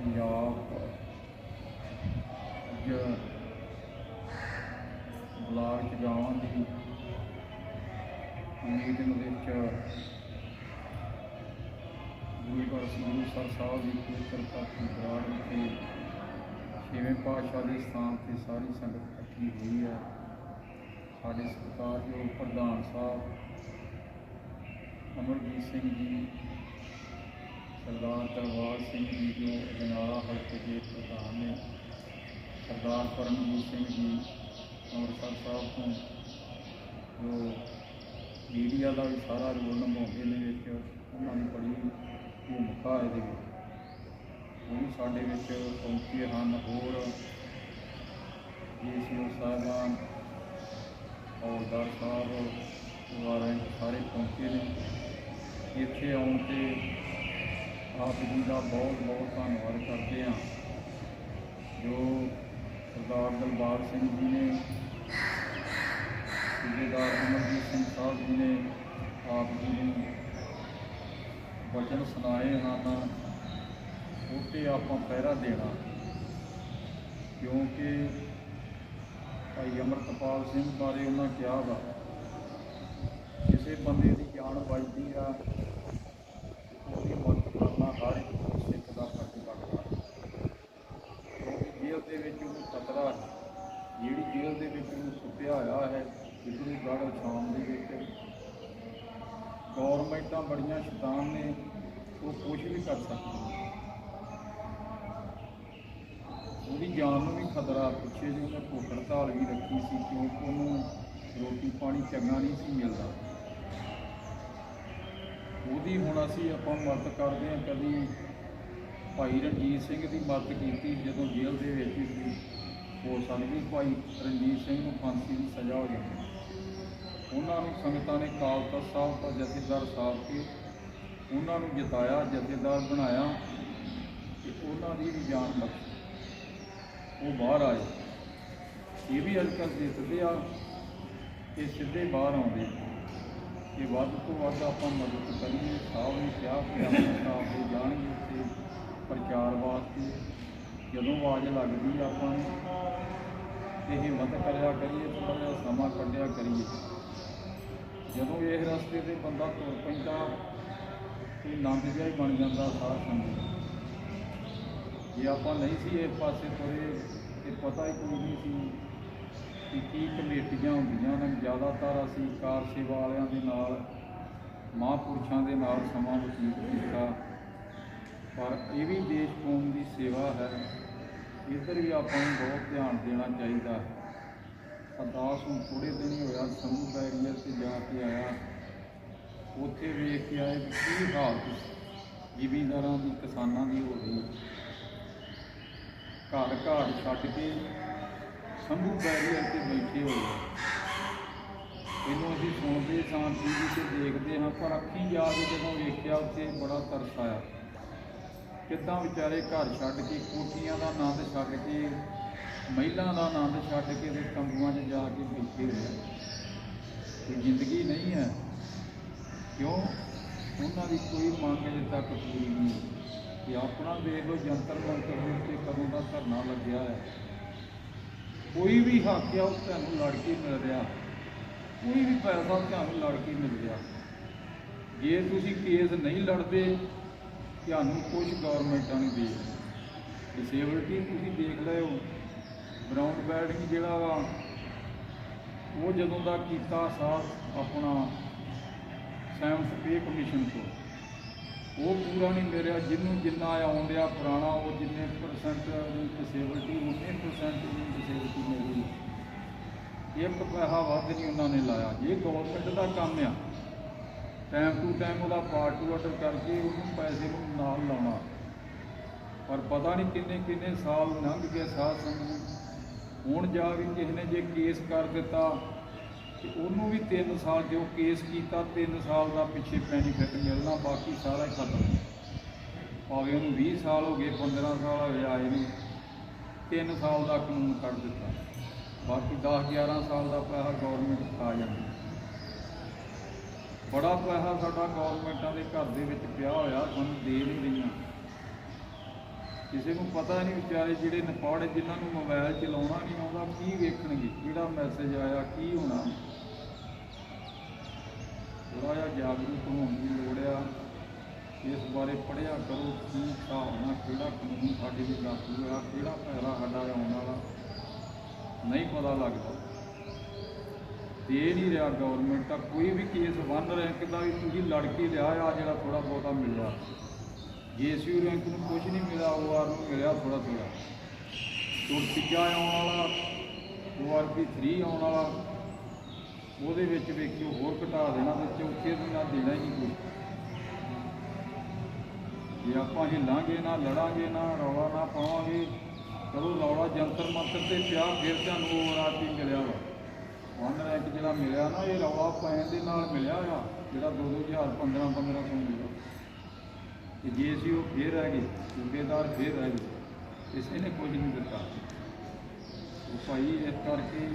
ਪੰਜਾਬ ਅੱਜ ਬਲਾਕ ਚਗਾਵਾਂ ਦੀ ਮੀਟਿੰਗ ਵਿੱਚ ਗੁਰੂ ਘਰ ਸ੍ਰੀ ਸਾਹਿਬ ਦੀ ਪਵਿੱਤਰ ਧਰਤੀ ਬਰਾੜ ਵਿਖੇ ਛੇਵੇਂ ਪਾਤਸ਼ਾਹ ਦੇ ਸਥਾਨ ਤੇ ਸਾਰੀ ਸੰਗਤ ਇਕੱਠੀ ਹੋਈ ਹੈ। ਸਾਡੇ ਸਤਿਕਾਰਯੋਗ ਪ੍ਰਧਾਨ ਸਾਹਿਬ ਅਮਰਜੀਤ ਸਿੰਘ ਜੀ ਸਰਦਾਰ ਤਰਵਾਰ ਸਿੰਘ ਜੀ ਜੋ ਅਜਨਾਲਾ ਹਲਕੇ ਦੇ ਪ੍ਰਧਾਨ ਨੇ, ਸਰਦਾਰ ਪਰਮਜੀਤ ਸਿੰਘ ਜੀ ਅੰਮ੍ਰਿਤਸਰ ਸਾਹਿਬ ਤੋਂ, ਜੋ ਮੀਡੀਆ ਦਾ ਵੀ ਸਾਰਾ ਰੋਲ ਨਿਭਾਉਂਦੇ ਨੇ ਵਿੱਚ, ਉਹਨਾਂ ਦੀ ਬੜੀ ਭੂਮਿਕਾ ਇਹਦੇ ਵਿੱਚ। ਉਹ ਸਾਡੇ ਵਿੱਚ ਪਹੁੰਚੇ ਹਨ, ਹੋਰ ਜੀਸੀਓ ਸਾਹਿਬਾਨ, ਹੌਲਦਾਰ ਸਾਹਿਬ ਵਾਰਾਂ ਸਾਰੇ ਪਹੁੰਚੇ ਨੇ। ਇੱਥੇ ਆਉਣ ਤੇ ਆਪ ਜੀ ਦਾ ਬਹੁਤ ਬਹੁਤ ਧੰਨਵਾਦ ਕਰਦੇ ਹਾਂ। ਜੋ ਸਰਦਾਰ ਦਲਬਾਗ ਸਿੰਘ ਜੀ ਨੇ, ਸੂਬੇਦਾਰ ਅਮਰਜੀਤ ਸਿੰਘ ਸਾਹਿਬ ਜੀ ਨੇ ਆਪ ਜੀ ਨੂੰ ਵਚਨ ਸੁਣਾਏ ਹਨ ਉਹ ਆਪਾਂ ਪਹਿਰਾ ਦੇਣਾ। ਕਿਉਂਕਿ ਭਾਈ ਅਮਰਤਪਾਲ ਸਿੰਘ ਬਾਰੇ ਉਹਨਾਂ ਕਿਹਾ ਵਾ, ਕਿਸੇ ਬੰਦੇ ਦੀ ਜਾਨ ਬਚਦੀ ਆ ਉਹਦੀ ਮਦਦ ਕਰਨਾ ਹਰ ਇੱਕ ਸਿੱਖ ਦਾ ਫਰਜ਼ ਬਣਦਾ ਕਿਉਂਕਿ ਜੇਲ੍ਹ ਦੇ ਵਿੱਚ ਉਹਨੂੰ ਖਤਰਾ ਹੈ ਜਿਹੜੀ ਜੇਲ੍ਹ ਦੇ ਵਿੱਚ ਉਹਨੂੰ ਸੁੱਟਿਆ ਹੋਇਆ ਹੈ ਜਿਸਨੂੰ ਗੜ ਸ਼ਾਮ ਦੇ ਵਿੱਚ ਗੌਰਮੈਂਟਾਂ ਬੜੀਆਂ ਸ਼ੈਤਾਨ ਨੇ ਉਹ ਕੁਝ ਵੀ ਕਰ ਸਕਦੀਆਂ ਉਹਦੀ ਜਾਨ ਨੂੰ ਵੀ ਖਤਰਾ ਪਿੱਛੇ ਜੇ ਉਹਨੇ ਭੁੱਖ ਹੜਤਾਲ ਵੀ ਰੱਖੀ ਸੀ ਕਿਉਂਕਿ ਉਹਨੂੰ ਰੋਟੀ ਪਾਣੀ ਚੰਗਾ ਨਹੀਂ ਸੀ ਮਿਲਦਾ। ਉਹਦੀ ਹੁਣ ਅਸੀਂ ਆਪਾਂ ਮਦਦ ਕਰਦੇ ਹਾਂ, ਕਦੀ ਭਾਈ ਰਣਜੀਤ ਸਿੰਘ ਦੀ ਮਦਦ ਕੀਤੀ ਜਦੋਂ ਜੇਲ੍ਹ ਦੇ ਵਿੱਚ ਸੀ। ਹੋ ਸਕਦੀ ਭਾਈ ਰਣਜੀਤ ਸਿੰਘ ਨੂੰ ਫਾਂਸੀ ਦੀ ਸਜ਼ਾ ਹੋ ਜਾਂਦੀ ਉਹਨਾਂ ਨੂੰ ਸੰਗਤਾਂ ਨੇ ਕਾਲ ਤਖਤ ਸਾਹਿਬ ਦਾ ਜਥੇਦਾਰ ਸਾਹਿਬ ਕੇ ਉਹਨਾਂ ਨੂੰ ਜਿਤਾਇਆ, ਜਥੇਦਾਰ ਬਣਾਇਆ ਤੇ ਉਹਨਾਂ ਦੀ ਵੀ ਜਾਨ ਬਖਸ਼ੀ ਉਹ ਬਾਹਰ ਆਏ। ਇਹ ਵੀ ਅੱਜ ਕੱਲ੍ਹ ਦੇਖਦੇ ਆ ਕਿ ਸਿੱਧੇ ਬਾਹਰ ਆਉਂਦੇ ਕਿ ਵੱਧ ਤੋਂ ਵੱਧ ਆਪਾਂ ਮਦਦ ਕਰੀਏ ਸਾਹਿਬ ਨੇ ਕਿਹਾ ਕਿ ਆਪਣੇ ਸਟਾਫ ਦੇ ਜਾਣਗੇ ਉੱਥੇ ਪ੍ਰਚਾਰ ਵਾਸਤੇ ਜਦੋਂ ਆਵਾਜ਼ ਲੱਗਦੀ ਆਪਾਂ ਨੂੰ, ਤੇ ਹਿੰਮਤ ਕਰਿਆ ਕਰੀਏ, ਥੋੜ੍ਹਾ ਜਿਹਾ ਸਮਾਂ ਕੱਢਿਆ ਕਰੀਏ। ਜਦੋਂ ਇਹ ਰਸਤੇ ਤੇ ਬੰਦਾ ਤੁਰ ਪੈਂਦਾ ਤੇ ਨੰਦ ਜਿਹਾ ਹੀ ਬਣ ਜਾਂਦਾ ਸਾਰਾ ਸੰਗਤ ਜੇ ਆਪਾਂ ਨਹੀਂ ਸੀ ਇਸ ਪਾਸੇ ਤੁਰੇ, ਤੇ ਪਤਾ ਹੀ ਕੋਈ ਨਹੀਂ ਸੀ ਕਿ ਕੀ ਕਮੇਟੀਆਂ ਹੁੰਦੀਆਂ ਨੇ। ਜ਼ਿਆਦਾਤਰ ਅਸੀਂ ਕਾਰ ਸੇਵਾ ਵਾਲਿਆਂ ਦੇ ਨਾਲ, ਮਹਾਂਪੁਰਸ਼ਾਂ ਦੇ ਨਾਲ ਸਮਾਂ ਬਤੀਤ ਕੀਤਾ। ਪਰ ਇਹ ਵੀ ਦੇਸ਼ ਕੌਮ ਦੀ ਸੇਵਾ ਹੈ। ਇੱਧਰ ਵੀ ਆਪਾਂ ਨੂੰ ਬਹੁਤ ਧਿਆਨ ਦੇਣਾ ਚਾਹੀਦਾ। ਹੈ ਅਰਦਾਸ ਨੂੰ ਥੋੜੇ ਦਿਨ ਹੀ ਹੋਇਆ, ਸਮੂਹ ਦਾ ਏਰੀਆ ਤੇ ਜਾ ਕੇ ਆਇਆ। ਉੱਥੇ ਵੇਖ ਕੇ ਆਏ ਵੀ ਕੀ ਹਾਲਤ ਜ਼ਿਮੀਂਦਾਰਾਂ ਦੀ, ਕਿਸਾਨਾਂ ਦੀ ਹੋ ਰਹੀ ਘਰ ਘਰ ਛੱਡ ਕੇ ਸੰਭੂ ਬੈਰੀਅਰ ਤੇ ਬੈਠੇ ਹੋਏ। ਇਹਨੂੰ ਅਸੀਂ ਸੁਣਦੇ ਸਾਂ, ਟੀਵੀ ਤੇ ਦੇਖਦੇ ਹਾਂ, ਪਰ ਅੱਖੀ ਜਾ ਕੇ ਜਦੋਂ ਵੇਖਿਆ, ਉੱਥੇ ਬੜਾ ਤਰਸ ਆਇਆ। ਕਿੱਦਾਂ ਵਿਚਾਰੇ ਘਰ ਛੱਡ ਕੇ, ਕੋਠੀਆਂ ਦਾ ਆਨੰਦ ਛੱਡ ਕੇ, ਮਹਿਲਾਂ ਦਾ ਆਨੰਦ ਛੱਡ ਕੇ ਤੇ ਤੰਬੂਆਂ 'ਚ ਜਾ ਕੇ ਬੈਠੇ ਹੋਏ। ਆ। ਜ਼ਿੰਦਗੀ ਨਹੀਂ ਹੈ। ਕਿਉਂ? ਉਹਨਾਂ ਦੀ ਕੋਈ ਮੰਗ ਅਜੇ ਤੱਕ ਪੂਰੀ ਨਹੀਂ ਹੋਈ। ਕਿ ਆਪਣਾ ਦੇਖ ਲਓ, ਜੰਤਰ ਮੰਤਰ ਦੇ ਉੱਤੇ ਕਦੋਂ ਦਾ ਧਰਨਾ ਲੱਗਿਆ ਹੈ। ਕੋਈ ਵੀ ਹੱਕ ਆ ਉਹ ਤੁਹਾਨੂੰ ਲੜ ਕੇ ਮਿਲ ਰਿਹਾ। ਕੋਈ ਵੀ ਪੈਸਾ ਤੁਹਾਨੂੰ ਲੜ ਕੇ ਮਿਲ ਰਿਹਾ। ਜੇ ਤੁਸੀਂ ਕੇਸ ਨਹੀਂ ਲੜਦੇ, ਤੁਹਾਨੂੰ ਕੁਝ ਗਵਰਨਮੈਂਟਾਂ ਨਹੀਂ ਦੇ ਡਿਸੇਬਿਲਟੀ ਤੁਸੀਂ ਦੇਖ ਲਏ ਹੋ। ਬਰਾਊਨ ਬੈਲਟ ਜਿਹੜਾ ਵਾ, ਉਹ ਜਦੋਂ ਦਾ ਕੀਤਾ ਸਾਫ਼ ਆਪਣਾ ਸੈਵਨਥ ਪੇ ਕਮਿਸ਼ਨ ਤੋਂ। ਉਹ ਪੂਰਾ ਨਹੀਂ ਮਿਲਿਆ ਜਿਹਨੂੰ ਜਿੰਨਾ ਆਉਣ ਪੁਰਾਣਾ, ਉਹ ਜਿੰਨੇ ਪਰਸੈਂਟ ਡਿਸੇਬਿਲਟੀ ਉਨੇ ਪਰਸੈਂਟ ਦੀ ਡਿਸੇਬਿਲਟੀ ਮਿਲੀ ਇੱਕ ਪੈਸਾ ਵੱਧ ਨਹੀਂ ਉਹਨਾਂ ਨੇ ਲਾਇਆ। ਇਹ ਗਵਰਨਮੈਂਟ ਦਾ ਕੰਮ ਆ ਟਾਈਮ ਟੂ ਟਾਈਮ ਉਹਦਾ ਪਾਰਟ ਟੂ ਆਰਡਰ ਕਰਕੇ ਉਹਨੂੰ ਪੈਸੇ ਨੂੰ ਨਾਲ ਲਾਉਣਾ। ਪਰ ਪਤਾ ਨਹੀਂ ਕਿੰਨੇ ਕਿੰਨੇ ਸਾਲ ਲੰਘ ਗਏ ਸਾਧ ਸੰਗਤ ਹੁਣ ਜਾ ਕੇ ਕਿਸੇ ਨੇ ਜੇ ਕੇਸ ਕਰ ਦਿੱਤਾ ਤੇ ਉਹਨੂੰ ਵੀ 3 ਸਾਲ ਜੋ ਕੇਸ ਕੀਤਾ 3 ਸਾਲ ਦਾ ਪਿੱਛੇ ਬੈਨੀਫਿਟ ਮਿਲਣਾ, ਬਾਕੀ ਸਾਰਾ ਹੀ ਖਤਮ। ਭਾਵੇਂ ਉਹਨੂੰ 20 ਸਾਲ ਹੋ ਗਏ 15 ਸਾਲ ਹੋਏ ਆਏ ਨੂੰ 3 ਸਾਲ ਦਾ ਕਾਨੂੰਨ ਕੱਢ ਦਿੱਤਾ। ਬਾਕੀ 10 11 ਸਾਲ ਦਾ ਪੈਸਾ ਗਵਰਨਮੈਂਟ ਖਾ ਜਾਂਦੀ। ਬੜਾ ਪੈਸਾ ਸਾਡਾ ਗਵਰਨਮੈਂਟਾਂ ਦੇ ਘਰ ਦੇ ਵਿੱਚ ਪਿਆ ਹੋਇਆ, ਸਾਨੂੰ ਦੇ ਨਹੀਂ ਰਹੀਆਂ। ਕਿਸੇ ਨੂੰ ਪਤਾ ਨਹੀਂ ਵਿਚਾਰੇ ਜਿਹੜੇ ਨਪਾੜੇ ਜਿਨ੍ਹਾਂ ਨੂੰ ਮੋਬਾਈਲ ਚਲਾਉਣਾ ਨਹੀਂ ਆਉਂਦਾ, ਕੀ ਵੇਖਣਗੇ? ਕਿਹੜਾ ਮੈਸੇਜ ਆਇਆ, ਕੀ ਹੋਣਾ? ਥੋੜਾ ਜਿਹਾ ਜਾਗਰੂਕ ਹੋਣ ਦੀ ਲੋੜ ਆ। ਇਸ ਬਾਰੇ ਪੜ੍ਹਿਆ ਕਰੋ, ਕੀ ਹਿਸਾਬ ਨਾਲ ਕਿਹੜਾ ਕਾਨੂੰਨ ਸਾਡੇ ਲਈ ਲਾਗੂ ਆ, ਕਿਹੜਾ ਫੈਸਲਾ ਸਾਡਾ ਆਉਣ ਵਾਲਾ, ਨਹੀਂ ਪਤਾ ਲੱਗਦਾ। ਦੇ ਨਹੀਂ ਰਿਹਾ ਗਵਰਨਮੈਂਟ ਤਾਂ ਕੋਈ ਵੀ ਕੇਸ ਬਣ ਰੈਂਕ ਦਾ ਵੀ ਤੁਸੀਂ ਲੜ ਕੇ ਲਿਆ, ਆ ਜਿਹੜਾ ਥੋੜਾ ਬਹੁਤਾ ਮਿਲਿਆ। ਜੀਐਸਯੂ ਰੈਂਕ ਨੂੰ ਕੁਝ ਨਹੀਂ ਮਿਲਿਆ ਓਆਰ ਨੂੰ ਮਿਲਿਆ ਥੋੜਾ ਥੋੜਾ ਤੁਰਤੀਜਾ ਆਉਣ ਵਾਲਾ ਓ ਆਰ ਪੀ 3 ਆਉਣ ਵਾਲਾ ਉਹਦੇ ਵਿੱਚ ਵੇਖਿਓ ਹੋਰ ਘਟਾ ਦੇਣਾ ਤੇ ਚੌਥੇ ਦਿਨ ਨਾ ਦੇਣਾ ਹੀ ਕੋਈ। ਜੇ ਆਪਾਂ ਹਿੱਲਾਂਗੇ ਨਾ, ਲੜਾਂਗੇ ਨਾ, ਰੌਲਾ ਨਾ ਪਾਵਾਂਗੇ ਕਦੋਂ ਰੌਲਾ ਜੰਤਰ ਮੰਤਰ ਤੇ ਪਿਆ, ਫਿਰ ਤੁਹਾਨੂੰ ਉਹ ਰਾਤੀ ਮਿਲਿਆ ਵਾ। ਵਨ ਰੈਂਕ ਜਿਹੜਾ ਮਿਲਿਆ ਨਾ, ਇਹ ਰੌਲਾ ਪੈਣ ਦੇ ਨਾਲ ਮਿਲਿਆ ਆ, ਜਿਹੜਾ 2000 15 1500 ਮਿਲਿਆ। ਤੇ ਜੇ ਅਸੀਂ ਉਹ ਫੇਰ ਰਹਿ ਗਏ ਸੂਬੇਦਾਰ ਫੇਰ ਰਹਿ ਗਏ ਕਿਸੇ ਨੇ ਕੁਝ ਨਹੀਂ ਦਿੱਤਾ। ਉਹ ਭਾਈ ਇਸ ਕਰਕੇ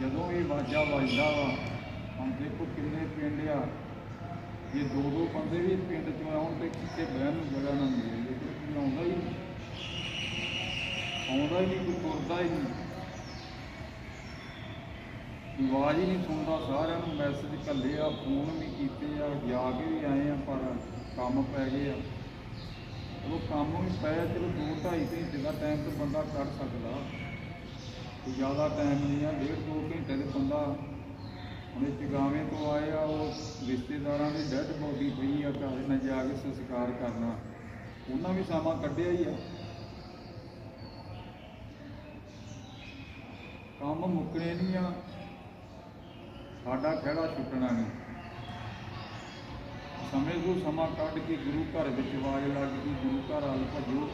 ਜਦੋਂ ਇਹ ਵਾਜਾ ਵੱਜਦਾ ਵਾ, ਹੁਣ ਦੇਖੋ ਕਿੰਨੇ ਪਿੰਡ ਆ। ਜੇ ਦੋ ਦੋ ਬੰਦੇ ਵੀ ਪਿੰਡ ਚੋਂ ਆਉਣ ਤੇ ਕਿਤੇ ਬਹਿਣ ਨੂੰ ਜਗ੍ਹਾ ਨਾ ਮਿਲੇ ਲੇਕਿਨ ਆਉਂਦਾ ਹੀ ਨਹੀਂ। ਆਉਂਦਾ ਹੀ ਨਹੀਂ, ਕੋਈ ਤੁਰਦਾ ਹੀ ਨਹੀਂ। ਆਵਾਜ਼ ਹੀ ਨਹੀਂ ਸੁਣਦਾ, ਸਾਰਿਆਂ ਨੂੰ ਮੈਸੇਜ ਘੱਲੇ ਆ ਫੋਨ ਵੀ ਕੀਤੇ ਆ, ਜਾ ਕੇ ਵੀ ਆਏ ਆ, ਪਰ ਕੰਮ ਪੈ ਗਏ ਆ। ਚਲੋ ਕੰਮ ਵੀ ਪੈ, ਚਲੋ ਦੋ ਢਾਈ ਘੰਟੇ ਦਾ ਟਾਈਮ ਤੇ ਬੰਦਾ ਕੱਢ ਸਕਦਾ। ਕੋਈ ਜ਼ਿਆਦਾ ਟਾਈਮ ਨਹੀਂ ਆ, ਡੇਢ ਦੋ ਘੰਟੇ ਦੇ ਬੰਦਾ ਹੁਣੇ ਚਗਾਵੇਂ ਤੋਂ ਆਏ ਆ, ਉਹ ਰਿਸ਼ਤੇਦਾਰਾਂ ਦੀ ਡੈਡ ਬੋਡੀ ਪਈ ਆ, ਘਰ ਨਾ ਜਾ ਕੇ ਸੰਸਕਾਰ ਕਰਨਾ। ਉਹਨਾਂ ਵੀ ਸਮਾਂ ਕੱਢਿਆ ਹੀ ਆ। ਕੰਮ ਮੁੱਕਣੇ ਨਹੀਂ ਆ, ਸਾਡਾ ਖਹਿੜਾ ਛੁੱਟਣਾ ਨਹੀਂ। ਸਮੇਂ ਤੋਂ ਸਮਾਂ ਕੱਢ ਕੇ ਗੁਰੂ ਘਰ ਵਿੱਚ ਵਾਜ ਲੱਗ ਕੇ ਗੁਰੂ ਘਰ ਵੱਲ ਭੱਜੋ।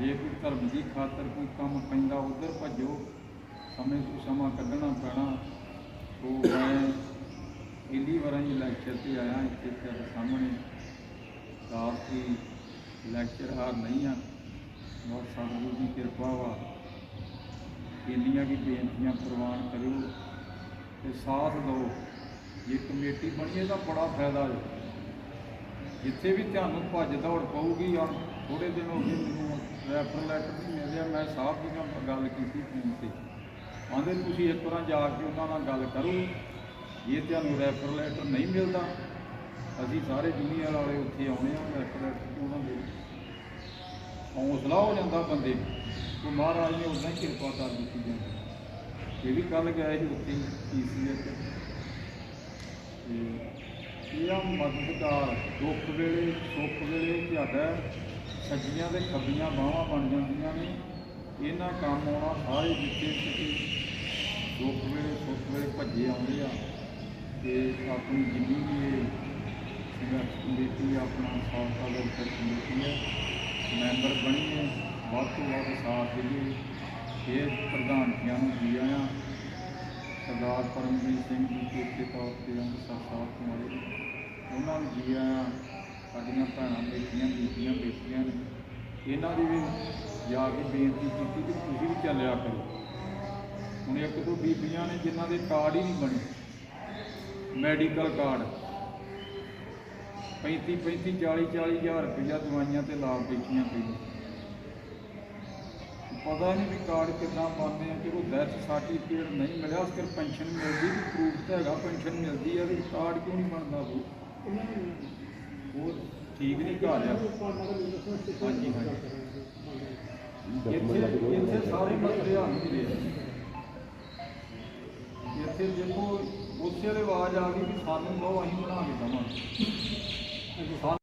ਜੇ ਕੋਈ ਧਰਮ ਦੀ ਖਾਤਰ ਕੋਈ ਕੰਮ ਪੈਂਦਾ, ਉਧਰ ਭੱਜੋ। ਸਮੇਂ ਤੋਂ ਸਮਾਂ ਕੱਢਣਾ ਪੈਣਾ। ਉਹ ਮੈਂ ਇੰਨੀ ਵਾਰਾਂ ਹੀ ਲੈਕਚਰ ਤੇ ਆਇਆ ਇੱਥੇ ਤੁਹਾਡੇ ਸਾਹਮਣੇ। ਕਾਫੀ ਲੈਕਚਰ ਹਾਰ ਨਹੀਂ ਆ। ਬਹੁਤ ਸਤਿਗੁਰੂ ਦੀ ਕਿਰਪਾ ਵਾ। ਇੰਨੀਆਂ ਕੀ ਬੇਨਤੀਆਂ ਪ੍ਰਵਾਨ ਕਰਿਓ ਤੇ ਸਾਥ ਦਿਓ। ਜੇ ਕਮੇਟੀ ਬਣੀਏ ਤਾਂ ਬੜਾ ਫਾਇਦਾ ਹੈ। ਜਿੱਥੇ ਵੀ ਤੁਹਾਨੂੰ ਭੱਜ ਦੌੜ ਪਊਗੀ ਔਰ ਥੋੜੇ ਦਿਨ ਹੋ ਗਏ ਮੈਨੂੰ ਰੈਫਰ ਲੈਟਰ ਨਹੀਂ ਮਿਲਿਆ ਮੈਂ ਸਾਹਿਬ ਜੀ ਨਾਲ ਗੱਲ ਕੀਤੀ ਫੋਨ ਤੇ। ਆਂਦੇ ਤੁਸੀਂ ਇੱਕ ਵਾਰ ਜਾ ਕੇ ਉਹਨਾਂ ਨਾਲ ਗੱਲ ਕਰੋ, ਜੇ ਤੁਹਾਨੂੰ ਰੈਫਰ ਲੈਟਰ ਨਹੀਂ ਮਿਲਦਾ, ਅਸੀਂ ਸਾਰੇ ਜੂਨੀਅਰ ਵਾਲੇ ਉੱਥੇ ਆਉਣੇ ਆ ਰੈਫਰ ਲੈਟਰ ਤੇ ਉਹਨਾਂ ਦੇ। ਹੌਸਲਾ ਹੋ ਜਾਂਦਾ ਬੰਦੇ ਨੂੰ ਮਹਾਰਾਜ ਨੇ ਉਦਾਂ ਹੀ ਕਿਰਪਾ ਕਰ ਦਿੱਤੀ ਜਾਂਦੀ ਇਹ ਵੀ ਕੱਲ ਗਿਆ ਸੀ ਉੱਥੇ ਪੀਸੀਐਸ ਤੇ ਇਹ ਆ? ਮਦਦਗਾਰ ਦੁੱਖ ਵੇਲੇ ਸੁੱਖ ਵੇਲੇ ਤੁਹਾਡਾ ਸੱਜੀਆਂ ਤੇ ਖੱਬੀਆਂ ਬਾਹਾਂ ਬਣ ਜਾਂਦੀਆਂ ਨੇ। ਇਹਨਾਂ ਕੰਮ ਆਉਣਾ ਸਾਰੇ ਜਿੱਥੇ ਕਿਤੇ ਦੁੱਖ ਵੇਲੇ ਸੁੱਖ ਵੇਲੇ ਭੱਜੇ ਆਉਂਦੇ ਆ। ਤੇ ਆਪਣੀ ਜਿੰਨੀ ਵੀ ਇਹ ਸੰਘਰਸ਼ ਕਮੇਟੀ ਆ, ਆਪਣਾ ਸਾਲਸਾ ਵੈਲਫੇਅਰ ਕਮੇਟੀ ਹੈ। ਮੈਂਬਰ ਬਣੀਏ ਵੱਧ ਤੋਂ ਵੱਧ ਸਾਥ ਦੇਈਏ ਇਹ ਪ੍ਰਧਾਨਗੀਆਂ ਨੂੰ ਜੀ ਆਇਆਂ। ਪਰਮਜੀਤ ਸਿੰਘ ਜੀ ਚੇਤੇ ਤੌਰ ਤੇ ਅੰਮ੍ਰਿਤਸਰ ਸਾਹਿਬ ਤੋਂ ਆਏ ਉਹਨਾਂ ਨੂੰ ਜੀ ਸਾਡੀਆਂ ਭੈਣਾਂ ਬੇਟੀਆਂ ਬੀਬੀਆਂ ਬੇਟੀਆਂ ਨੇ। ਇਹਨਾਂ ਦੀ ਵੀ ਜਾ ਕੇ ਬੇਨਤੀ ਕੀਤੀ ਕਿ ਤੁਸੀਂ ਵੀ ਚੱਲਿਆ ਕਰੋ। ਹੁਣ ਇੱਕ ਦੋ ਬੀਬੀਆਂ ਨੇ ਜਿਨ੍ਹਾਂ ਦੇ ਕਾਰਡ ਹੀ ਨਹੀਂ ਬਣੇ। Medical card. 35 35 40 40 ਹਜ਼ਾਰ ਰੁਪਈਆ ਦਵਾਈਆਂ ਤੇ ਲਾਭ ਦੇਖੀਆਂ ਪਈਆਂ। ਪਤਾ ਨਹੀਂ ਵੀ ਕਾਰਡ ਕਿੱਦਾਂ ਬਣਦੇ ਆ ਕਿ ਉਹ ਡੈਥ ਸਰਟੀਫਿਕੇਟ ਨਹੀਂ ਮਿਲਿਆ, ਉਸ ਕਰ ਪੈਨਸ਼ਨ ਮਿਲਦੀ ਵੀ ਪ੍ਰੂਫ ਤਾਂ ਹੈਗਾ ਪੈਨਸ਼ਨ ਮਿਲਦੀ ਆ ਵੀ ਕਾਰਡ ਕਿਉਂ ਨਹੀਂ ਬਣਦਾ ਉਹ? ਉਹ ਠੀਕ ਨਹੀਂ ਘਰ ਆ। ਹਾਂਜੀ ਹਾਂਜੀ। ਇੱਥੇ ਇੱਥੇ ਸਾਰੇ ਮਸਲੇ ਹੱਲ ਹੁੰਦੇ ਆ। ਇੱਥੇ ਦੇਖੋ, ਉਸੇ ਵੇਲੇ ਆਵਾਜ਼ ਆ ਗਈ ਵੀ ਸਾਨੂੰ ਲਓ ਅਸੀਂ ਬਣਾ ਕੇ ਦੇਵਾਂਗੇ। ਸਾਨੂੰ